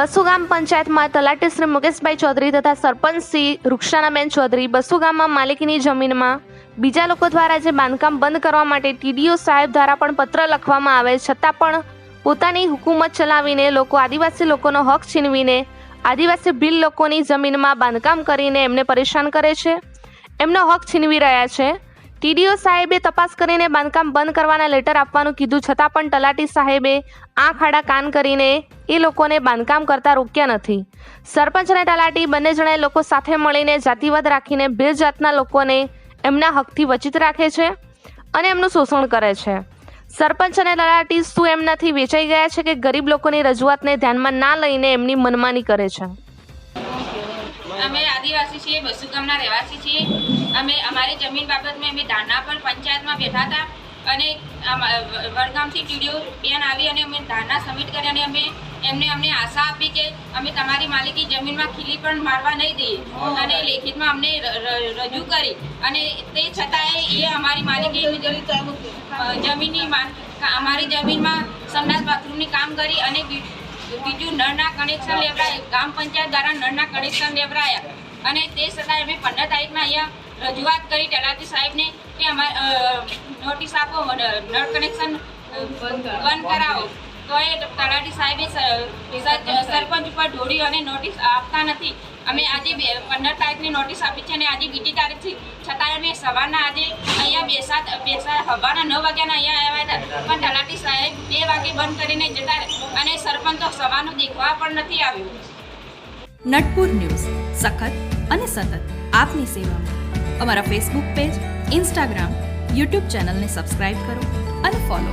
બસુ ગામ પંચાયતમાં તલાટી શ્રી મુકેશભાઈ ચૌધરી તથા સરપંચ શ્રી રૂક્ષાનાબેન ચૌધરી બસુગામમાં માલિકીની જમીનમાં બીજા લોકો દ્વારા જે બાંધકામ બંધ કરવા માટે ટીડીઓ સાહેબ દ્વારા પણ પત્ર લખવામાં આવે, છતાં પણ પોતાની હુકુમત ચલાવીને લોકો આદિવાસી લોકોનો હક છીનવીને આદિવાસી ભીલ લોકોની જમીનમાં બાંધકામ કરીને એમને પરેશાન કરે છે. એમનો હક છીનવી રહ્યા છે. ટીડીઓ સાહેબે તપાસ કરીને બાંધકામ બંધ કરવાના લેટર આપવાનું કીધું, છતાં પણ તલાટી સાહેબે આંખ આડા કાન કરીને એ લોકોને બાંધકામ કરતા રોક્યા નથી. સરપંચ અને તલાટી બંને જણાએ લોકો સાથે મળીને જાતિવાદ રાખીને બે જાતના લોકોને એમના હકથી વંચિત રાખે છે અને એમનું શોષણ કરે છે. સરપંચ અને તલાટી શું એમનાથી વેચાઈ ગયા છે કે ગરીબ લોકોની રજૂઆતને ધ્યાનમાં ના લઈને એમની મનમાની કરે છે? અમે આદિવાસી છીએ બસુ ગામના રહેવાસી છીએ. અમે અમારી જમીન બાબતમાં અમે ધાના પણ પંચાયતમાં બેઠા હતા અને વડગામથી ટીડીઓ બેન આવી અને અમે ધારણા સબમિટ કરી અને અમે એમને અમને આશા આપી કે અમે તમારી માલિકી જમીનમાં ખીલી પણ મારવા નહીં દઈએ. અને લેખિતમાં અમને રજૂ કરી. અને તે છતાંય એ અમારી માલિકી જમીનની અમારી જમીનમાં સમનાથ બાથરૂમની કામ કરી અને બીજું નળના કનેક્શન લેવડાય. ગ્રામ પંચાયત દ્વારા નળના કનેક્શન લેવડાયા. અને તે છતાં અમે પંદર તારીખના અહીંયા રજૂઆત કરી. તલાટી સાહેબને કે અમારે નોટિસ આપો નળ કનેક્શન બંધ કરાવો. તો એ તલાટી સાહેબે સરપંચ ઉપર ઢોળી અને નોટિસ આપતા નથી. અમે આજે પંદર તારીખની નોટિસ આપી છે અને આજે બીજી તારીખથી છતાંય અમે સવારના આજે અહીંયા બેસા બેસા, સવારના નવ વાગ્યાના અહીંયા આવ્યા હતા. પણ તલાટી સાહેબ બે વાગે બંધ કરીને જતા અને સરપંચ સભાનું દેખવા પણ નથી આવ્યું. નટપુર ન્યૂઝ, સખત અને સતત આપની સેવામાં. અમારા ફેસબુક પેજ ઇન્સ્ટાગ્રામ યુટ્યુબ ચેનલને સબસ્ક્રાઇબ કરો અને ફોલો